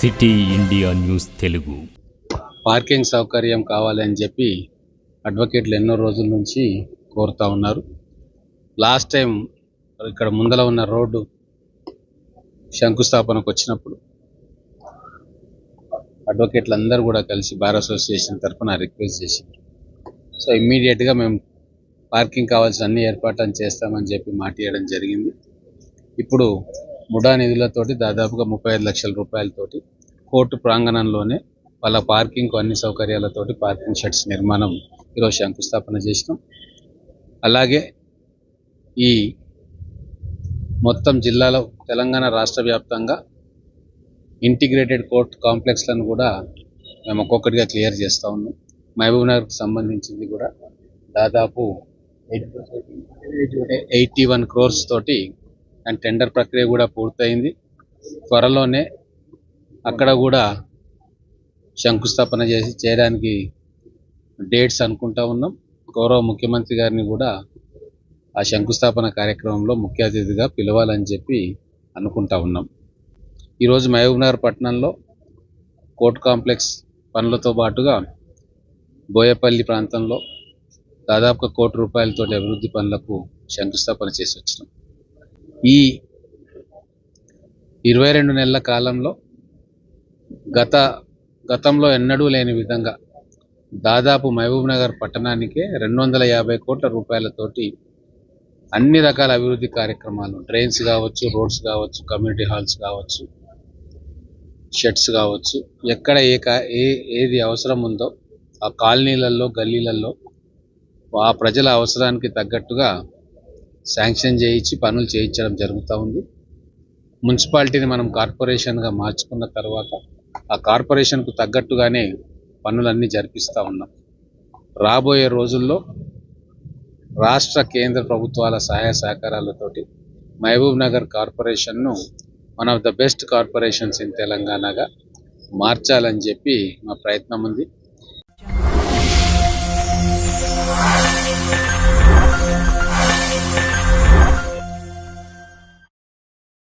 City India news Telugu. Parking సౌకర్యం కావాలని చెప్పి అడ్వకేట్లు ఎన్నో రోజుల నుంచి కోరుతా ఉన్నారు. లాస్ట్ టైం ఇక్కడ ముందర ఉన్న రోడ్డు శంకుస్థాపనకు వచ్చినప్పుడు అడ్వకేట్లు అందరూ కూడా కలిసి బార్ అసోసియేషన్ తరఫున రిక్వెస్ట్ చేసింది సో ఇమ్మీడియట్గా మేము పార్కింగ్ కావాల్సిన అన్ని ఏర్పాట్లను చేస్తామని చెప్పి మాట ఇవ్వడం జరిగింది. ఇప్పుడు ముడా నిధులతోటి దాదాపుగా ముప్పై ఐదు లక్షల రూపాయలతోటి కోర్టు ప్రాంగణంలోనే వాళ్ళ పార్కింగ్ అన్ని సౌకర్యాలతోటి పార్కింగ్ షెడ్స్ నిర్మాణం ఈరోజు శంకుస్థాపన చేసినాం. అలాగే ఈ మొత్తం జిల్లాలో తెలంగాణ రాష్ట్ర వ్యాప్తంగా ఇంటిగ్రేటెడ్ కోర్ట్ కాంప్లెక్స్లను కూడా మేము ఒక్కొక్కటిగా క్లియర్ చేస్తూ ఉన్నాం. మహబూబ్ నగర్కి సంబంధించింది కూడా దాదాపు ఎయిటీ వన్ క్రోర్స్ తోటి అండ్ టెండర్ ప్రక్రియ కూడా పూర్తయింది. త్వరలోనే అక్కడ కూడా శంకుస్థాపన చేసి చేయడానికి డేట్స్ అనుకుంటా ఉన్నాం. గౌరవ ముఖ్యమంత్రి గారిని కూడా ఆ శంకుస్థాపన కార్యక్రమంలో ముఖ్య అతిథిగా పిలవాలని చెప్పి అనుకుంటా ఉన్నాం. ఈరోజు మహబూబ్నగర్ పట్టణంలో కోర్ట్ కాంప్లెక్స్ పనులతో పాటుగా బోయపల్లి ప్రాంతంలో దాదాపుగా కోటి రూపాయలతో అభివృద్ధి పనులకు శంకుస్థాపన చేసి వచ్చినాం. ఈ ఇరవై రెండు నెలల కాలంలో గత గతంలో ఎన్నడూ లేని విధంగా దాదాపు మహబూబ్నగర్ పట్టణానికే రెండు వందల యాభై కోట్ల రూపాయలతోటి అన్ని రకాల అభివృద్ధి కార్యక్రమాలు డ్రైన్స్ కావచ్చు రోడ్స్ కావచ్చు కమ్యూనిటీ హాల్స్ కావచ్చు షెడ్స్ కావచ్చు ఎక్కడ ఏ ఏ ఏది అవసరం ఉందో ఆ కాలనీలలో గల్లీలలో ఆ ప్రజల అవసరానికి తగ్గట్టుగా శాంక్షన్ చేయించి పనులు చేయించడం జరుగుతూ ఉంది. మున్సిపాలిటీని మనం కార్పొరేషన్గా మార్చుకున్న తర్వాత ఆ కార్పొరేషన్కు తగ్గట్టుగానే పనులన్నీ జరిపిస్తూ ఉన్నాం. రాబోయే రోజుల్లో రాష్ట్ర కేంద్ర ప్రభుత్వాల సహాయ సహకారాలతోటి Mahabub Nagar కార్పొరేషన్ను one of the best corporations in తెలంగాణగా మార్చాలని చెప్పి మా ప్రయత్నం ఉంది.